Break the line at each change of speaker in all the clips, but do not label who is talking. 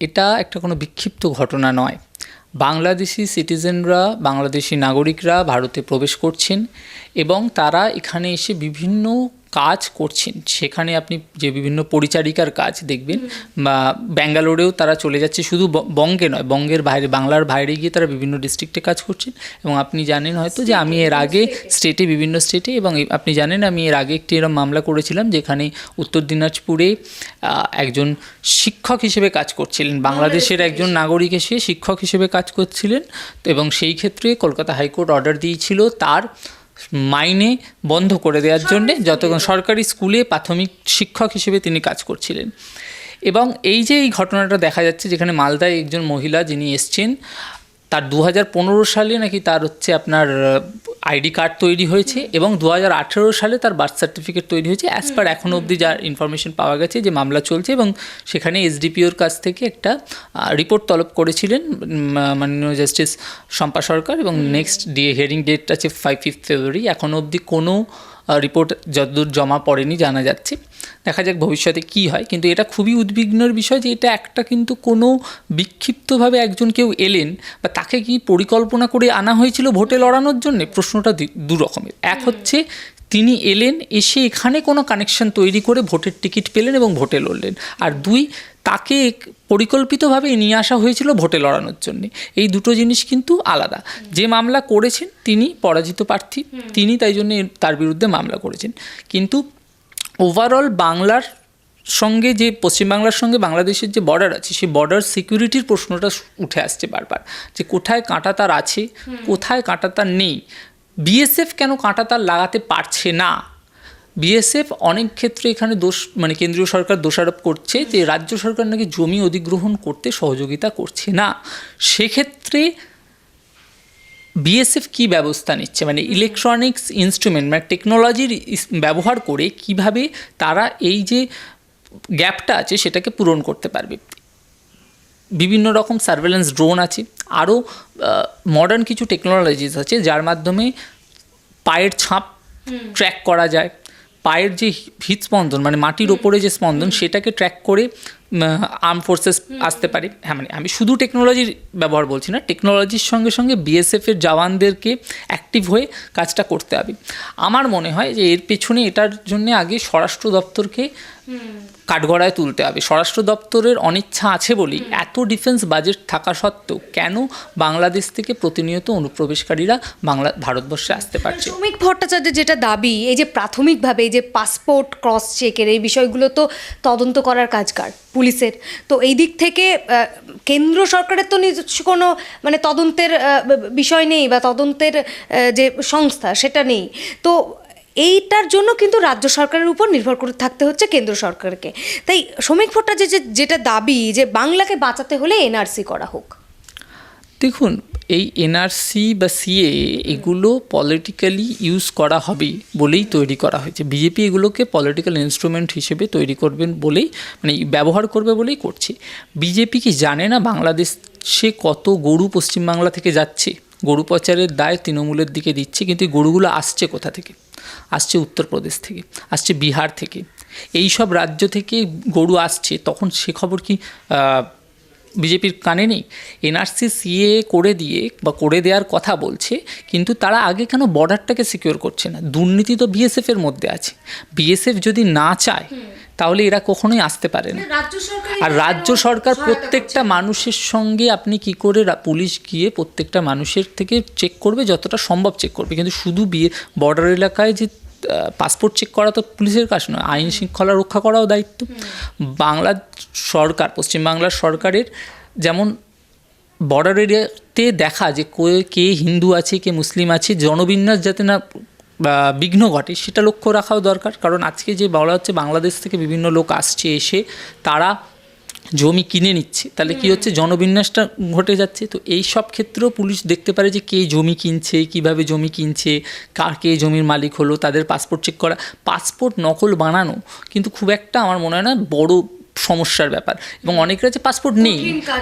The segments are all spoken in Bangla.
এটা একটা কোনো বিক্ষিপ্ত ঘটনা নয়। বাংলাদেশি সিটিজেনরা, বাংলাদেশি নাগরিকরা ভারতে প্রবেশ করছেন এবং তারা এখানে এসে বিভিন্ন কাজ করছেন সেখানে আপনি যে বিভিন্ন পরিচারিকার কাজ দেখবেন বা ব্যাঙ্গালোরেও তারা চলে যাচ্ছে শুধু বঙ্গে নয় বঙ্গের বাইরে বাংলার বাইরে গিয়ে তারা বিভিন্ন ডিস্ট্রিক্টে কাজ করছেন। এবং আপনি জানেন হয়তো যে আমি এর আগে স্টেটে বিভিন্ন স্টেটে এবং আপনি জানেন আমি এর আগে একটি এরকম মামলা করেছিলাম যেখানে উত্তর দিনাজপুরে একজন শিক্ষক হিসেবে কাজ করছিলেন। বাংলাদেশের একজন নাগরিক এসে শিক্ষক হিসেবে কাজ করছিলেন তো এবং সেই ক্ষেত্রে কলকাতা হাইকোর্ট অর্ডার দিয়েছিল তার মাইনে বন্ধ করে দেওয়ার জন্যে যতক্ষণ সরকারি স্কুলে প্রাথমিক শিক্ষক হিসেবে তিনি কাজ করছিলেন। এবং এই যে এই ঘটনাটা দেখা যাচ্ছে যেখানে মালদায় একজন মহিলা যিনি এসছেন তার দু হাজার পনেরো সালে নাকি তার হচ্ছে আপনার আইডি কার্ড তৈরি হয়েছে এবং দু হাজার আঠেরো সালে তার বার্থ সার্টিফিকেট তৈরি হয়েছে অ্যাজ পার এখনও অবধি যার ইনফরমেশন পাওয়া গেছে যে মামলা চলছে এবং সেখানে এসডিপিওর কাছ থেকে একটা রিপোর্ট তলব করেছিলেন মাননীয় জাস্টিস শম্পা সরকার এবং নেক্সট ডে হিয়ারিং ডেট আছে ফাইভ ফিফথ ফেব্রুয়ারি এখনও অবধি কোনো রিপোর্ট যতদূর জমা পড়েনি জানা যাচ্ছে। দেখা যাক ভবিষ্যতে কি হয়। কিন্তু এটা খুবই উদ্বিগ্নর বিষয় যে এটা একটা কিন্তু কোনো বিক্ষিপ্তভাবে একজন কেউ এলেন বা তাকে কি পরিকল্পনা করে আনা হয়েছিল ভোটে লড়ানোর জন্য? প্রশ্নটা দি- রকমের এক হচ্ছে তিনি এলেন এসে এখানে কোনো কানেকশন তৈরি করে ভোটের টিকিট পেলেন এবং ভোটে লড়লেন। আর দুই তাকে এক- পরিকল্পিতভাবে নিয়ে আসা হয়েছিল ভোটে লড়ানোর জন্য। এই দুটো জিনিস কিন্তু আলাদা। যে মামলা করেছেন তিনি পরাজিত প্রার্থী তিনি তাই জন্য তার বিরুদ্ধে মামলা করেছেন। কিন্তু ওভারঅল বাংলার সঙ্গে যে পশ্চিমবাংলার সঙ্গে বাংলাদেশের যে বর্ডার আছে সেই বর্ডার সিকিউরিটির প্রশ্নটা উঠে আসছে বারবার। যে কোথায় কাঁটা তার আছে কোথায় কাঁটা তার নেই বিএসএফ কেন কাঁটা তার লাগাতে পারছে না? বিএসএফ অনেক ক্ষেত্রে এখানে দোষ মানে কেন্দ্রীয় সরকার দোষারোপ করছে যে রাজ্য সরকার নাকি জমি অধিগ্রহণ করতে সহযোগিতা করছে না। সেক্ষেত্রে বিএসএফ কি ব্যবস্থা নিচ্ছে? মানে ইলেকট্রনিক্স ইনস্ট্রুমেন্ট মানে টেকনোলজির ব্যবহার করে কীভাবে তারা এই যে গ্যাপটা আছে সেটাকে পূরণ করতে পারবে? বিভিন্ন রকম সার্ভেলেন্স ড্রোন আছে আরও মডার্ন কিছু টেকনোলজিস আছে যার মাধ্যমে পায়ের ছাপ ট্র্যাক করা যায়। পায়ের যে হৃদস্পন্দন মানে মাটির ওপরে যে স্পন্দন সেটাকে ট্র্যাক করে আর্ম ফোর্সেস আসতে পারে। হ্যাঁ মানে আমি শুধু টেকনোলজির ব্যবহার বলছি না টেকনোলজির সঙ্গে সঙ্গে বিএসএফের জওয়ানদেরকে অ্যাক্টিভ হয়ে কাজটা করতে হবে। আমার মনে হয় যে এর পেছনে এটার জন্য আগে স্বরাষ্ট্র দপ্তরকে কাঠগড়ায় তুলতে হবে। স্বরাষ্ট্র দপ্তরের অনিচ্ছা আছে বলেই এত ডিফেন্স বাজেট থাকা সত্ত্বেও কেন বাংলাদেশ থেকে প্রতিনিয়ত অনুপ্রবেশকারীরা বাংলা ভারতবর্ষে আসতে পারছে
শ্রমিক ভট্টাচার্যের যেটা দাবি এই যে প্রাথমিকভাবে এই যে পাসপোর্ট ক্রস চেকের এই বিষয়গুলো তো তদন্ত করার কাজ কার পুলিশের। তো এই দিক থেকে কেন্দ্র সরকারের তো নিজস্ব কোনো মানে তদন্তের বিষয় নেই বা তদন্তের যে সংস্থা সেটা নেই। তো এইটার জন্য কিন্তু রাজ্য সরকারের উপর নির্ভর করে থাকতে হচ্ছে কেন্দ্র সরকারকে। তাই শ্রমিক ভট্টাচার্যের যে যেটা দাবি যে বাংলাকে বাঁচাতে হলে এনআরসি করা হোক।
দেখুন, এই এনআরসি বা সিএ এগুলো পলিটিক্যালি ইউজ করা হবে বলেই তৈরি করা হয়েছে। বিজেপি এগুলোকে পলিটিক্যাল ইনস্ট্রুমেন্ট হিসেবে তৈরি করবেন বলেই মানে ব্যবহার করবে বলেই করছে। বিজেপি কি জানে না বাংলাদেশে কত গরু পশ্চিমবাংলা থেকে যাচ্ছে? গরু পাচারের দায় তৃণমূলের দিকে দিচ্ছে, কিন্তু এই গরুগুলো আসছে কোথা থেকে? আসছে উত্তরপ্রদেশ থেকে, আসছে বিহার থেকে। এই সব রাজ্য থেকে গরু আসছে, তখন সে খবর কি বিজেপির কানে নেই? এনআরসি সিএ করে দিয়ে বা করে দেওয়ার কথা বলছে, কিন্তু তারা আগে কেন বর্ডারটাকে সিকিওর করছে না? দুর্নীতি তো বিএসএফের মধ্যে আছে। বিএসএফ যদি না চায় তাহলে এরা কখনোই আসতে পারে না। আর রাজ্য সরকার প্রত্যেকটা মানুষের সঙ্গে আপনি কি করে পুলিশ গিয়ে প্রত্যেকটা মানুষের থেকে চেক করবে? যতটা সম্ভব চেক করবে। কিন্তু শুধু বিয়ে বর্ডার এলাকায় যে পাসপোর্ট চেক করা তো পুলিশের কাজ নয় আইন শৃঙ্খলা রক্ষা করাও দায়িত্ব। বাংলা সরকার পশ্চিমবাংলার সরকারের যেমন বর্ডার এরিয়াতে দেখা যে কো- কে হিন্দু আছে কে মুসলিম আছে জনবিন্যাস যাতে না বিঘ্ন ঘটে সেটা লক্ষ্য রাখাও দরকার। কারণ আজকে যে বলা হচ্ছে বাংলাদেশ থেকে বিভিন্ন লোক আসছে এসে তারা জমি কিনে নিচ্ছে তাহলে কি হচ্ছে জনবিন্যাসটা ঘটে যাচ্ছে। তো এই সব ক্ষেত্রেও পুলিশ দেখতে পারে যে কে জমি কিনছে কীভাবে জমি কিনছে কার কে জমির মালিক হলো তাদের পাসপোর্ট চেক করা। পাসপোর্ট নকল বানানো কিন্তু খুব একটা আমার মনে হয় না বড় সমস্যার ব্যাপার। এবং অনেকের কাছে পাসপোর্ট নেই।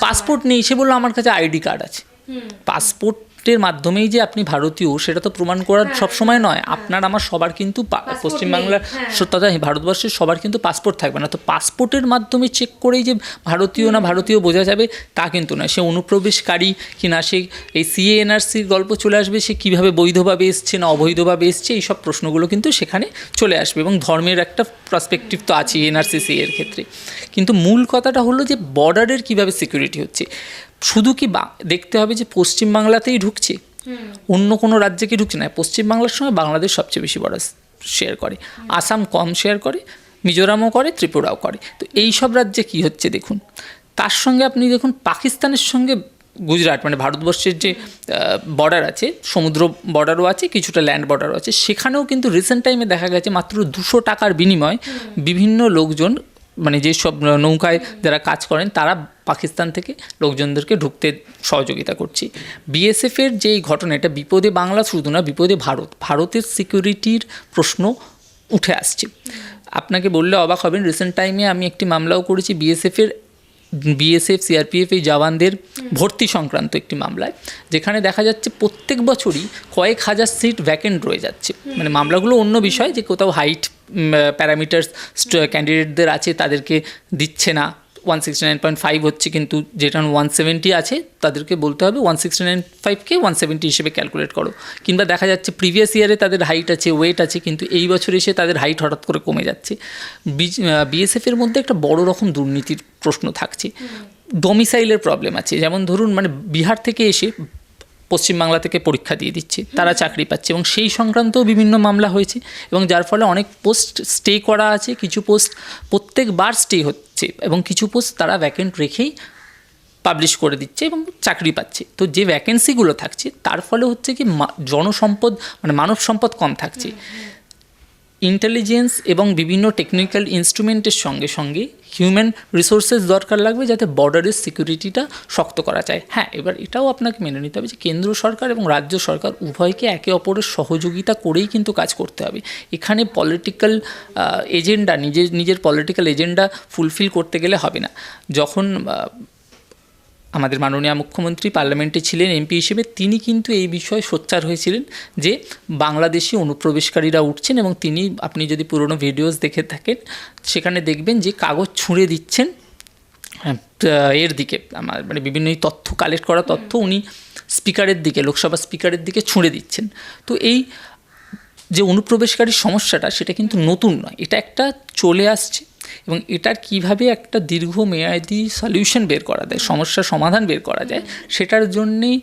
পাসপোর্ট নেই সে বলল আমার কাছে আইডি কার্ড আছে। পাসপোর্ট পাসপোর্টের মাধ্যমেই যে আপনি ভারতীয় সেটা তো প্রমাণ করার সবসময় নয়। আপনার আমার সবার কিন্তু পশ্চিমবাংলার
হ্যাঁ।
তথা ভারতবর্ষের সবার কিন্তু পাসপোর্ট থাকবে না। তো পাসপোর্টের মাধ্যমে চেক করেই যে ভারতীয় না ভারতীয় বোঝা যাবে তা কিন্তু নয়। সে অনুপ্রবেশকারী কি না সে এই সিএনআরসির গল্প চলে আসবে সে কীভাবে বৈধভাবে এসছে না অবৈধভাবে এসছে এই সব প্রশ্নগুলো কিন্তু সেখানে চলে আসবে এবং ধর্মের একটা পার্সপেক্টিভ তো আছে এনআরসি সি এর ক্ষেত্রে। কিন্তু মূল কথাটা হলো যে বর্ডারের কীভাবে সিকিউরিটি হচ্ছে? শুধু কি বা- দেখতে হবে যে পশ্চিমবাংলাতেই ঢুকছে? অন্য কোনো রাজ্যে কি ঢুকছে না। পশ্চিমবাংলার সঙ্গে বাংলাদেশ সবচেয়ে বেশি বড় শেয়ার করে। আসাম কম শেয়ার করে মিজোরামও করে ত্রিপুরাও করে। তো এই সব রাজ্যে কি হচ্ছে দেখুন? তার সঙ্গে আপনি দেখুন পাকিস্তানের সঙ্গে গুজরাট মানে ভারতবর্ষের যে বর্ডার আছে সমুদ্র বর্ডারও আছে কিছুটা ল্যান্ড বর্ডারও আছে সেখানেও কিন্তু রিসেন্ট টাইমে দেখা গেছে মাত্র দুশো টাকার বিনিময় বিভিন্ন লোকজন মানে যেসব নৌকায় যারা কাজ করেন, তারা পাকিস্তান থেকে লোকজনদেরকে ঢুকতে সহযোগিতা করছি। বিএসএফের যে ঘটনা, এটা বিপদে বাংলা শুধু না, বিপদে ভারত। ভারতের সিকিউরিটির প্রশ্ন উঠে আসছে। আপনাকে বললে অবাক হবেন রিসেন্ট টাইমে আমি একটি মামলাও করেছি বিএসএফের বিএসএফ সিআরপিএফ এই জওয়ানদের ভর্তি সংক্রান্ত একটি মামলায়, যেখানে দেখা যাচ্ছে প্রত্যেক বছরই কয়েক হাজার সিট ভ্যাকেন্ট রয়ে যাচ্ছে। মানে মামলাগুলো অন্য বিষয় যে কোথাও হাইট প্যারামিটার্স ক্যান্ডিডেটদের আছে তাদেরকে দিচ্ছে না। One sixty nine point five হচ্ছে কিন্তু যেটা ওয়ান সেভেন্টি আছে তাদেরকে বলতে হবে ওয়ান সিক্সটি নাইন ফাইভকে ওয়ান সেভেন্টি হিসেবে ক্যালকুলেট করো। কিংবা দেখা যাচ্ছে প্রিভিয়াস ইয়ারে তাদের হাইট আছে ওয়েট আছে কিন্তু এই বছর এসে তাদের হাইট হঠাৎ করে কমে যাচ্ছে। বিএসএফের মধ্যে একটা বড় রকম দুর্নীতির প্রশ্ন থাকছে। ডোমিসাইলের প্রবলেম আছে। যেমন ধরুন মানে বিহার থেকে এসে পশ্চিমবাংলা থেকে পরীক্ষা দিয়ে দিচ্ছে, তারা চাকরি পাচ্ছে এবং সেই সংক্রান্তও বিভিন্ন মামলা হয়েছে এবং যার ফলে অনেক পোস্ট স্টে করা আছে, কিছু পোস্ট প্রত্যেকবার স্টে হচ্ছে এবং কিছু পোস্ট তারা ভ্যাকেন্ট রেখেই পাবলিশ করে দিচ্ছে এবং চাকরি পাচ্ছে। তো যে ভ্যাকেন্সিগুলো থাকছে, তার ফলে হচ্ছে কি জনসম্পদ মানে মানব সম্পদ কম থাকছে। ইন্টেলিজেন্স এবং বিভিন্ন টেকনিক্যাল ইনস্ট্রুমেন্টের সঙ্গে সঙ্গে হিউম্যান রিসোর্সেস দরকার লাগবে যাতে বর্ডারের সিকিউরিটিটা শক্ত করা যায়। হ্যাঁ এবার এটাও আপনাকে মেনে নিতে হবে যে কেন্দ্র সরকার এবং রাজ্য সরকার উভয়কে একে অপরের সহযোগিতা করেই কিন্তু কাজ করতে হবে। এখানে পলিটিক্যাল এজেন্ডা নিজের নিজের পলিটিক্যাল এজেন্ডা ফুলফিল করতে গেলে হবে না। যখন আমাদের মাননীয় মুখ্যমন্ত্রী পার্লামেন্টে ছিলেন এমপি হিসেবে। তিনি কিন্তু এই বিষয়ে সোচ্চার হয়েছিলেন যে বাংলাদেশি অনুপ্রবেশকারীরা উঠছেন এবং তিনি আপনি যদি পুরনো ভিডিওস দেখে থাকেন সেখানে দেখবেন যে কাগজ ছুঁড়ে দিচ্ছেন হ্যাঁ, এর দিকে। আমার মানে বিভিন্ন তথ্য কালেক্ট করা তথ্য উনি স্পিকারের দিকে লোকসভা স্পিকারের দিকে ছুঁড়ে দিচ্ছেন। তো এই যে অনুপ্রবেশকারী সমস্যাটা সেটা কিন্তু নতুন নয়। এটা একটা চলে আসছে। এবং এটার কীভাবে একটা দীর্ঘমেয়াদী সলিউশন বের করা যায়, সমস্যার সমাধান বের করা যায়, সেটার জন্যেই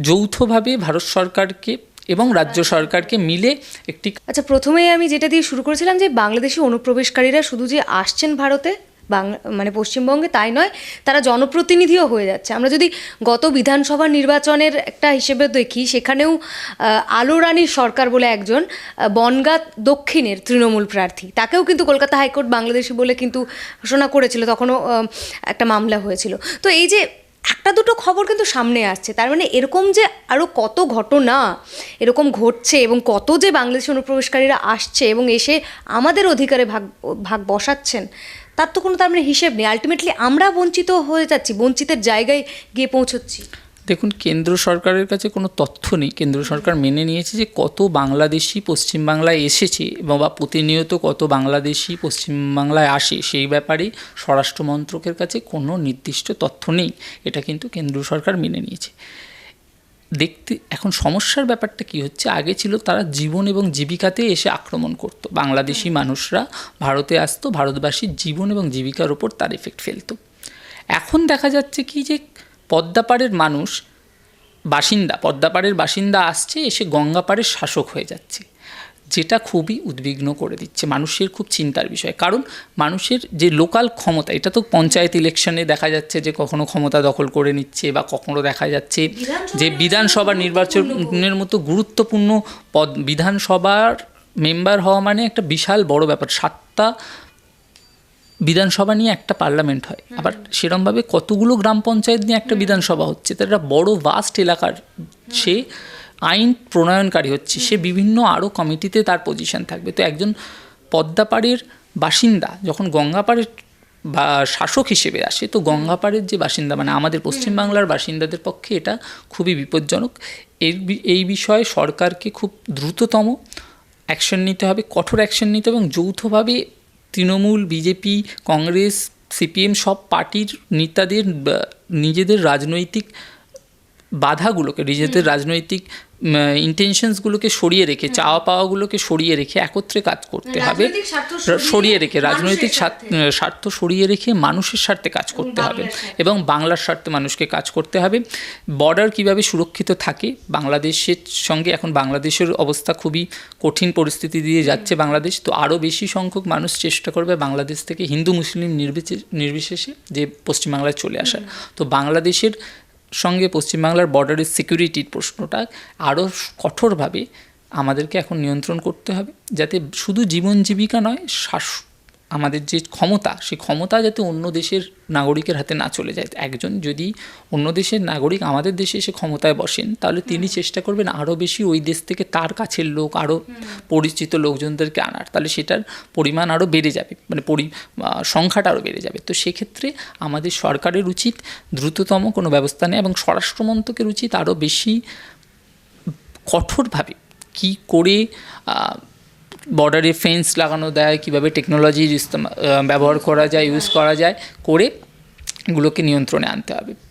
যৌথভাবে ভারত সরকারকে এবং রাজ্য সরকারকে মিলে একটি
আচ্ছা প্রথমেই আমি যেটা দিয়ে শুরু করেছিলাম যে বাংলাদেশি অনুপ্রবেশকারীরা শুধু যে আসছেন ভারতে বাংলা মানে পশ্চিমবঙ্গে তাই নয়, তারা জনপ্রতিনিধিও হয়ে যাচ্ছে। আমরা যদি গত বিধানসভা নির্বাচনের একটা হিসেবে দেখি, সেখানেও আলো রানীর সরকার বলে একজন বনগাঁ দক্ষিণের তৃণমূল প্রার্থী। তাকেও কিন্তু কলকাতা হাইকোর্ট বাংলাদেশি বলে কিন্তু ঘোষণা করেছিল। তখনও একটা মামলা হয়েছিল। তো এই যে একটা দুটো খবর কিন্তু সামনে আসছে। তার মানে এরকম যে আরও কত ঘটনা এরকম ঘটছে এবং কত যে বাংলাদেশি অনুপ্রবেশকারীরা আসছে এবং এসে আমাদের অধিকারে ভাগ ভাগ বসাচ্ছেন তার তো কোনো তার মানে হিসেব নেই। আলটিমেটলি আমরা বঞ্চিত হয়ে যাচ্ছি, বঞ্চিতের জায়গায় গিয়ে পৌঁছচ্ছি।
দেখুন, কেন্দ্র সরকারের কাছে কোনো তথ্য নেই। কেন্দ্র সরকার মেনে নিয়েছে যে কত বাংলাদেশি পশ্চিমবাংলায় এসেছে এবং বা প্রতিনিয়ত কত বাংলাদেশি পশ্চিমবাংলায় আসে, সেই ব্যাপারে স্বরাষ্ট্র মন্ত্রকের কাছে কোনো নির্দিষ্ট তথ্য নেই। এটা কিন্তু কেন্দ্র সরকার মেনে নিয়েছে। দেখতে এখন সমস্যার ব্যাপারটা কি হচ্ছে? আগে ছিল তারা জীবন এবং জীবিকাতে এসে আক্রমণ করত। বাংলাদেশি মানুষরা ভারতে আসতো ভারতবাসীর জীবন এবং জীবিকার ওপর তার এফেক্ট ফেলতো। এখন দেখা যাচ্ছে কি যে পদ্মাপাড়ের মানুষ বাসিন্দা পদ্মাপাড়ের বাসিন্দা আসছে এসে গঙ্গাপাড়ের শাসক হয়ে যাচ্ছে। যেটা খুবই উদ্বিগ্ন করে দিচ্ছে মানুষের খুব চিন্তার বিষয়। কারণ মানুষের যে লোকাল ক্ষমতা এটা তো পঞ্চায়েত ইলেকশনে দেখা যাচ্ছে যে কখনো ক্ষমতা দখল করে নিচ্ছে বা কখনো দেখা যাচ্ছে যে বিধানসভা নির্বাচনের মতো গুরুত্বপূর্ণ পদ বিধানসভার মেম্বার হওয়া মানে একটা বিশাল বড় ব্যাপার। সাতটা বিধানসভা নিয়ে একটা পার্লামেন্ট হয়। আবার সেরমভাবে কতগুলো গ্রাম পঞ্চায়েত নিয়ে একটা বিধানসভা হচ্ছে? তো একটা বড় ভাস্ট এলাকার সে আইন প্রণয়নকারী হচ্ছে সে বিভিন্ন আরও কমিটিতে তার পজিশন থাকবে। তো একজন পদ্মাপাড়ের বাসিন্দা যখন গঙ্গাপাড়ের বা শাসক হিসেবে আসে তো গঙ্গাপাড়ের যে বাসিন্দা মানে আমাদের পশ্চিমবাংলার বাসিন্দাদের পক্ষে এটা খুবই বিপজ্জনক। এর এই বিষয়ে সরকারকে খুব দ্রুততম অ্যাকশন নিতে হবে কঠোর অ্যাকশন নিতে হবে এবং যৌথভাবে তৃণমূল বিজেপি কংগ্রেস সিপিএম সব পার্টির নেতাদের নিজেদের রাজনৈতিক বাধাগুলোকে নিজেদের রাজনৈতিক ইন্টেনশনসগুলোকে সরিয়ে রেখে চাওয়া পাওয়াগুলোকে সরিয়ে রেখে একত্রে কাজ করতে হবে।
সরিয়ে
রেখে রাজনৈতিক স্বার্থ
স্বার্থ।
সরিয়ে রেখে মানুষের স্বার্থে কাজ করতে হবে এবং বাংলার স্বার্থে মানুষকে কাজ করতে হবে। বর্ডার কীভাবে সুরক্ষিত থাকে? বাংলাদেশের সঙ্গে এখন বাংলাদেশের অবস্থা খুবই কঠিন পরিস্থিতি দিয়ে যাচ্ছে বাংলাদেশ। তো আরও বেশি সংখ্যক মানুষ চেষ্টা করবে বাংলাদেশ থেকে হিন্দু মুসলিম নির্বিশেষে যে পশ্চিমবাংলায় চলে আসার। তো বাংলাদেশের সঙ্গে পশ্চিমবাংলার বর্ডারের সিকিউরিটির প্রশ্নটা আরও কঠোরভাবে আমাদেরকে এখন নিয়ন্ত্রণ করতে হবে, যাতে শুধু জীবন জীবিকা নয় শ্বাস আমাদের যে ক্ষমতা সেই ক্ষমতা যাতে অন্য দেশের নাগরিকের হাতে না চলে যায়। একজন যদি অন্য দেশের নাগরিক আমাদের দেশে এসে ক্ষমতায় বসেন তাহলে তিনি চেষ্টা করবেন আরও বেশি ওই দেশ থেকে তার কাছের লোক আরও পরিচিত লোকজনদেরকে আনার। তাহলে সেটার পরিমাণ আরও বেড়ে যাবে মানে পরি সংখ্যাটা আরও বেড়ে যাবে। তো সেক্ষেত্রে আমাদের সরকারের উচিত দ্রুততম কোনো ব্যবস্থা নেয় এবং স্বরাষ্ট্রমন্ত্রকের উচিত আরও বেশি কঠোরভাবে কি করে বর্ডারে ফেন্স লাগানো দেয়, কীভাবে টেকনোলজির ব্যবহার করা যায়, ইউজ করা যায়, করে এগুলোকে নিয়ন্ত্রণে আনতে হবে।